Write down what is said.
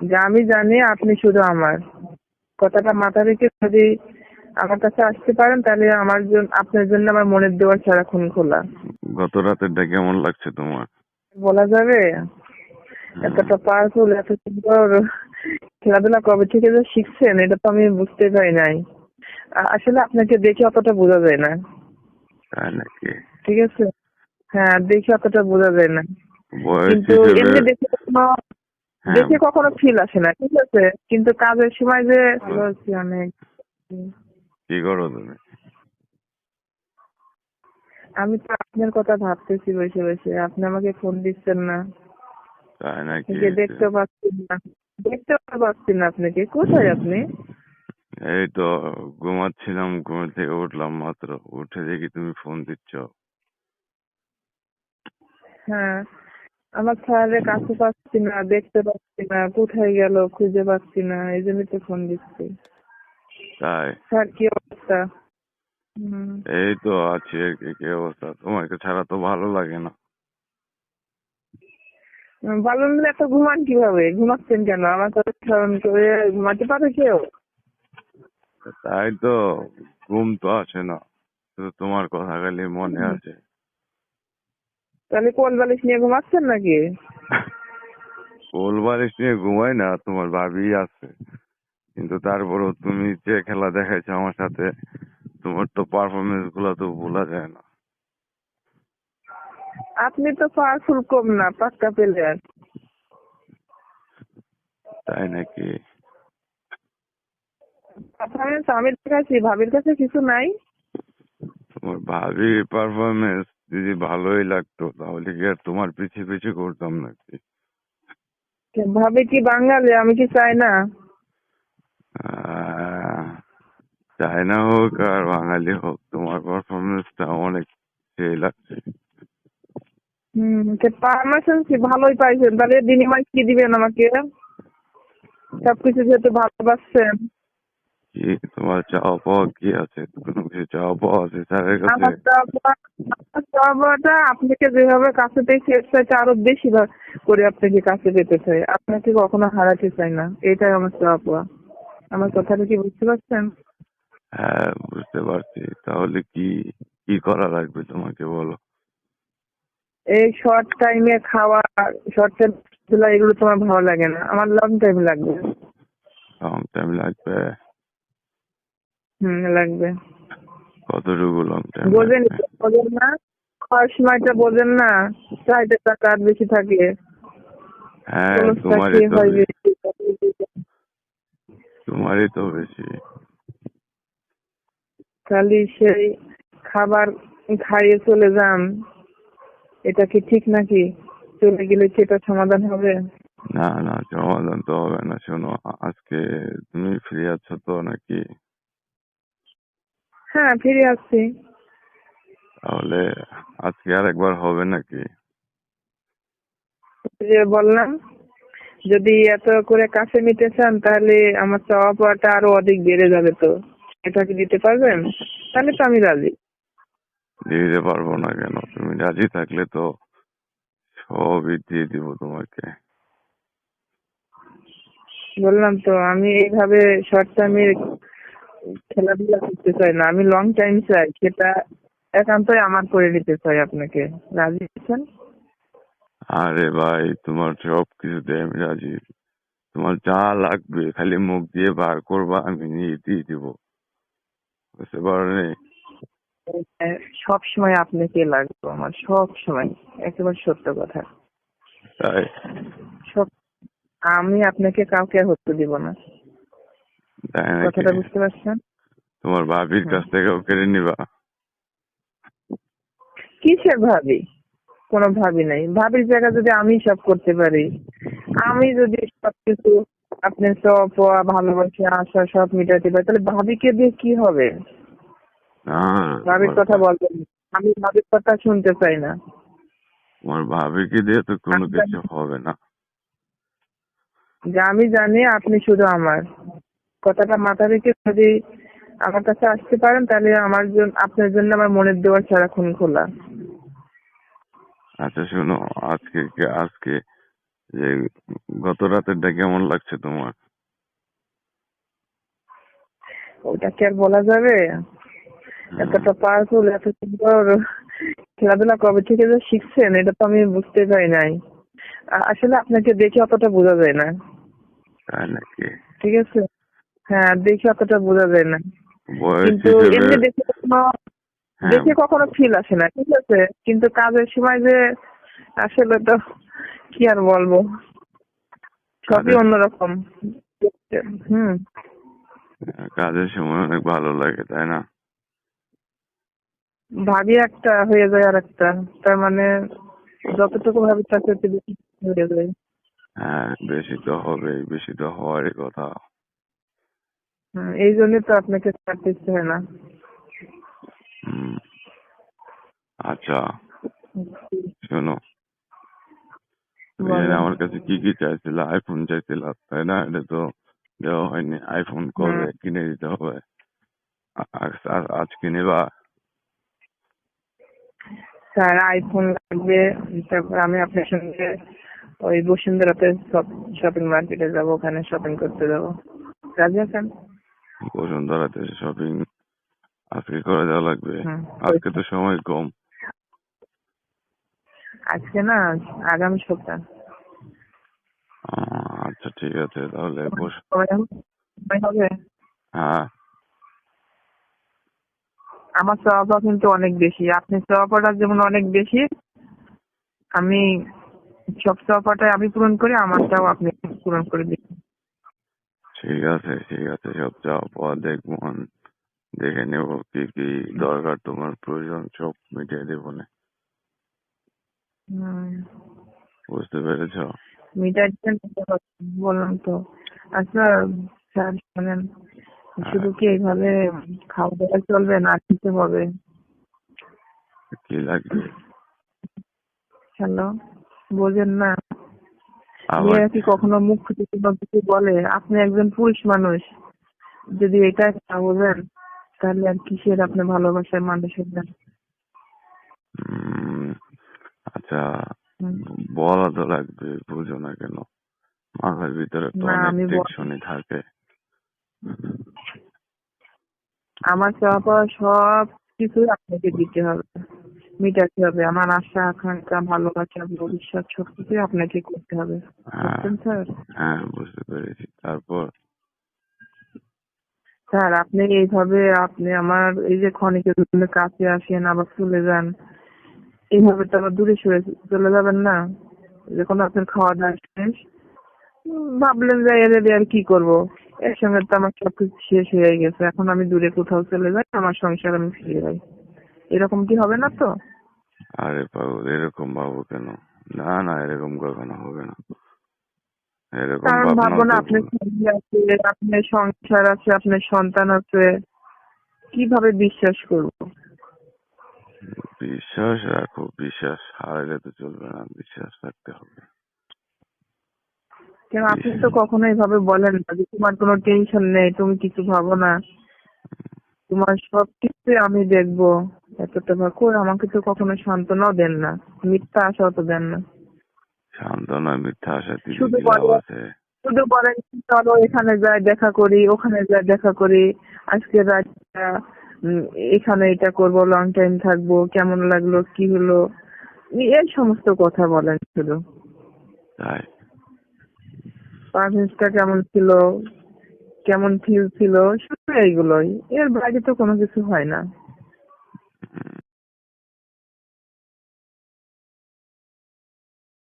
যে আমি জানি আপনি শুধু আমার। কথাটা মাথা রেখে যদি আমার কাছে আসতে পারেন তাহলে আমার জন্য আপনার জন্য আমার মনের দেওয়ার সারাক্ষণ খোলা। গত রাতেরটা কেমন লাগছে তোমার? বলা যাবে? এতটা পাওয়ারফুল এত সুন্দর খেলাধুলা কবে থেকে যে শিখছেন এটা তো আমি বুঝতে পারি নাই। আসলে আপনাকে দেখে অতটা বোঝা যায় না। ঠিক আছে? হ্যাঁ দেখে অতটা বোঝা যায় না। কিন্তু এমনি দেখে হ্যাঁ, দেখে কখনো ফিল আসে না ঠিক আছে? কিন্তু কাজের সময় যে অনেক। কি করো তুমি? আমি তো আপনার কথা ভাবতেছি বসে বসে। আপনি আমাকে ফোন দিচ্ছেন না। তাই নাকি? দেখতে পাচ্ছি না। দেখতে পাচ্ছি না আপনাকে কোথায় আপনি? এই তো ঘুমাচ্ছিলাম ঘুম থেকে উঠলাম মাত্র। উঠে দেখি তুমি ফোন দিচ্ছ। হ্যাঁ। আমার ছেলে কাছে পাচ্ছি না দেখতে পাচ্ছি না কোথায় গেল খুঁজে পাচ্ছি না এই জন্যই তো ফোন দিচ্ছি। তাই? স্যার কি অবস্থা? এই তো আছি আর কি কি অবস্থা? তোমাকে ছাড়া তো ভালো লাগে না। ভালো মিলে এত ঘুমান কীভাবে? ঘুমাচ্ছেন কেন? আমার কথা স্মরণ করে ঘুমাতে পারে কেউ? তাই তো ঘুম তো আসে না। শুধু তোমার কথা খালি মনে আছে। তাহলে কোল বালিশ নিয়ে ঘুমাচ্ছেন নাকি? কোল বালিশ নিয়ে ঘুমাই না তোমার ভাবি আছে। কিন্তু তারপরেও তুমি যে খেলা দেখাইছো আমার সাথে তোমার তো পারফরমেন্সগুলো তো ভোলা যায় না। আপনি তো পাওয়ারফুল কম না পাক্কা প্লেয়ার তাই নাকি? পারফরমেন্স আমি দেখাচ্ছি ভাবির কাছে কিছু নাই। তোমার ভাবির পারফরমেন্স যদি ভালোই লাগতো তাহলে কি আর তোমার পিছিয়ে পিছিয়ে করতাম নাকি? ভাবে কি বাঙালি আমি কি চাই না চায়না হোক আর বাঙালি হোক তোমার পারফরমেন্সটা অনেক সেই লাগছে। হম পারমিশন কি ভালোই পাইছেন তাহলে বিনিময় কি দিবেন আমাকে? সবকিছু যেহেতু ভালোবাসছেন। কি তোমার চাওয়া পাওয়া কি আছে কোনো কিছু চাওয়া পাওয়া আছে স্যারের কাছে আমার চাওয়া চাওয়াটা আপনাকে যেভাবে কাছে পেয়েছি এর চাইতে আরও বেশি করে আপনাকে কাছে পেতে চাই। আপনাকে কখনো হারাতে চাই না। এটাই আমার চাওয়া পাওয়া। আমার কথাটা কি বুঝতে পারছেন? হ্যাঁ বুঝতে পারছি। তাহলে কি কি করা লাগবে তোমাকে বলো? এই শর্ট টাইমে খাওয়া শর্ট টাইম এগুলো তোমার ভালো লাগে না। আমার লং টাইম লাগবে। লং টাইম লাগবে। হুম লাগবে। কতটুকু লং টাইম বোঝেন বোঝেন না। খাওয়ার সময়টা বোঝেন না। চাহিদাটা কার বেশি থাকে হ্যাঁ তোমারই তো তোমারই তো বেশি। খালি সেই খাবার খাইয়ে চলে যান। এটা কি ঠিক নাকি? চলে গেলে কি এটা সমাধান হবে? না না সমাধান তো হবে না। শোনো আজকে তুমি ফ্রি আছো তো নাকি? হ্যাঁ ফিরে আসছি। তাহলে আজকে আর একবার হবে নাকি? যে বললাম যদি এত করে কাছে নিতে চান তাহলে আমার চাওয়া পাওয়াটা আরও অধিক বেড়ে যাবে তো। এটা কি দিতে পারবেন? তাহলে তো আমি রাজি। দিয়ে দিতে পারব না কেন? তুমি রাজি থাকলে তো সবই দিয়ে দিব তোমাকে। বললাম তো আমি এইভাবে শর্ট টাইমে খেলাধুলা করতে চাই না। আমি লং টাইম চাই। সেটা একান্তই আমার করে নিতে চাই আপনাকে। রাজি আছেন? আরে ভাই তোমার সব কিছুতে আমি রাজি। তোমার যা লাগবে খালি মুখ দিয়ে বার করবা আমি নিয়ে দিয়ে দিব। বুঝতে পারলে সব সময় আপনাকে লাগবে আমার সব সময়। একেবারে সত্য কথা। তাই? সব আমি আপনাকে কাউকে হতে দিব না। কথাটা বুঝতে পারছেন? তোমার ভাবির কাছ থেকেও কেড়ে নিবা। কিসের ভাবি? কোনো ভাবি নাই। ভাবির জায়গা যদি আমি সব করতে পারি আমি যদি সবকিছু আপনার সব ভালোবাসা আশা সব মিটাতে পারি তাহলে ভাবিকে দিয়ে কি হবে? ভাবির কথা বলবেন আমি ভাবির কথা শুনতে চাই না। তোমার ভাবিকে দিয়ে তো কোনো। কিছু হবে না। যে আমি জানি আপনি শুধু আমার। কথাটা মাথা রেখে যদি আমার কাছে আসতে পারেন তাহলে আমার জন্য আপনার জন্য আমার মনের দেওয়ার সারাক্ষণ খোলা। আচ্ছা শোনো আজকে কে- আজকে যে গত রাতেরটা কেমন লাগছে তোমার? ওটা কি আর বলা যাবে? এতটা পাওয়ারফুল এত সুন্দর খেলাধুলা কবে থেকে যে শিখছেন এটা তো আমি বুঝতে পারি নাই। আসলে আপনাকে দেখে অতটা বোঝা যায় না। ঠিক আছে? হ্যাঁ দেখে অতটা বোঝা যায় না। কিন্তু এমনি দেখে কখনো হ্যাঁ, দেখে কখনো ফিল আসে না ঠিক আছে? কিন্তু কাজের সময় যে আসলে তো কি আর বলব? সবই অন্যরকম। হুম। কাজের সময় অনেক ভালো লাগে তাই না? ভাবি একটা হয়ে যায় আর একটা তার মানে যতটুকু ভাবি তার থেকে বেশি হয়ে যায়। হ্যাঁ বেশি তো হবেই বেশি তো হওয়ারই কথা। এই জন্য তো আপনাকে ছাড়তে ইচ্ছে হয় না। আচ্ছা। শোনো আমার কাছে কি কি চাইছিল? আইফোন চাইছিল তাই না? এটা তো দেওয়া হয়নি। আইফোন কবে কিনে দিতে হবে। আ- আজ- আজ- আজ কিনে বা স্যার আইফোন লাগবে তারপর আমি আপনার সঙ্গে ওই বসুন্ধরাতে শপিং মার্কেটে যাব ওখানে শপিং করতে যাব। রাজি আছেন? বসুন্ধরাতে শপিং আজকে করে দেওয়া লাগবে। আজকে তো সময় কম। আজকে না আগামী সপ্তাহ। আচ্ছা ঠিক আছে তাহলে বস? হ্যাঁ। আমার চাওয়া কিন্তু অনেক বেশি। আপনি চাওয়াটা যেমন অনেক বেশি আমি সব চাওয়াটাই আমি পূরণ করি আমারটাও আপনি পূরণ করে দিন। ঠিক আছে ঠিক আছে সব যাওয়ার পর দেখব। দেখে নেব কি কি দরকার তোমার প্রয়োজন সব মিটিয়ে দেবো না। হুম। বুঝতে পেরেছ? মিটার দিচ্ছেন বললাম তো। আচ্ছা স্যার শোনেন শুধু কি এইভাবে খাওয়া দাওয়া চলবে না কিছু হবে? কি লাগবে? হ্যালো বোঝেন না। মেয়েরা কি কখনো মুখ ফুটে কোনো কিছু বলে? আপনি একজন পুরুষ মানুষ। যদি এটা না বোঝেন তাহলে আর কিসের আপনি ভালোবাসার মানুষ হবেন আচ্ছা। বলা তো লাগবে বুঝো না কেন? মাথার ভিতরে তো অনেক টেনশনই থাকে। আমার চাওয়া পাওয়া সব কিছু আপনাকে দিতে হবে। মিটাতে হবে। আমার আশা আকাঙ্ক্ষা ভালোবাসা ভবিষ্যৎ সব কিছু আপনাকে করতে হবে। হ্যাঁ বুঝছেন স্যার? হ্যাঁ বুঝতে পেরেছি। তারপর? স্যার আপনি এইভাবে আপনি আমার এই যে ক্ষণিকের জন্য কাছে আসেন আবার চলে যান এইভাবে তো আবার দূরে সরে চলে যাবেন না? যখন আপনার খাওয়া দাওয়া শেষ ভাবলেন যে এর দিয়ে আর কি করব? এর সঙ্গে তো আমার সবকিছু শেষ হয়ে গেছে। এখন আমি দূরে কোথাও চলে যাই আমার সংসার আমি ফিরে যাই এরকম কি হবে না তো? আরে পাগল এরকম ভাবো কেন? না না এরকম কখনো হবে না। এরকম কারণ ভাববো না আপনার ফ্যামিলি আছে আপনার সংসার আছে আপনার সন্তান আছে। কীভাবে বিশ্বাস করব? বিশ্বাস রাখো বিশ্বাস হারাইলে তো চলবে না বিশ্বাস রাখতে হবে। কেন আপনি তো কখনো এভাবে বলেন না যে তোমার কোনো টেনশন নেই তুমি কিছু ভাবো না। তোমার সব কিছুই আমি দেখব। এতটা ভাব করে আমাকে তো কখনো সান্ত্বনাও দেন না। মিথ্যা আশাও তো দেন না। সান্ত্বনা মিথ্যা আশা শুধু আছে? শুধু বলেন চলো এখানে যাই দেখা করি ওখানে যাই দেখা করি। আজকে রাতটা এখানে এটা করব লং টাইম থাকব কেমন লাগল কি হলো? এই সমস্ত কথা বলেন শুধু। পারফরমেন্সটা কেমন ছিল? কেমন ফিল ছিল? শুধু এইগুলোই। এর বাইরে তো কোনো কিছু হয় না।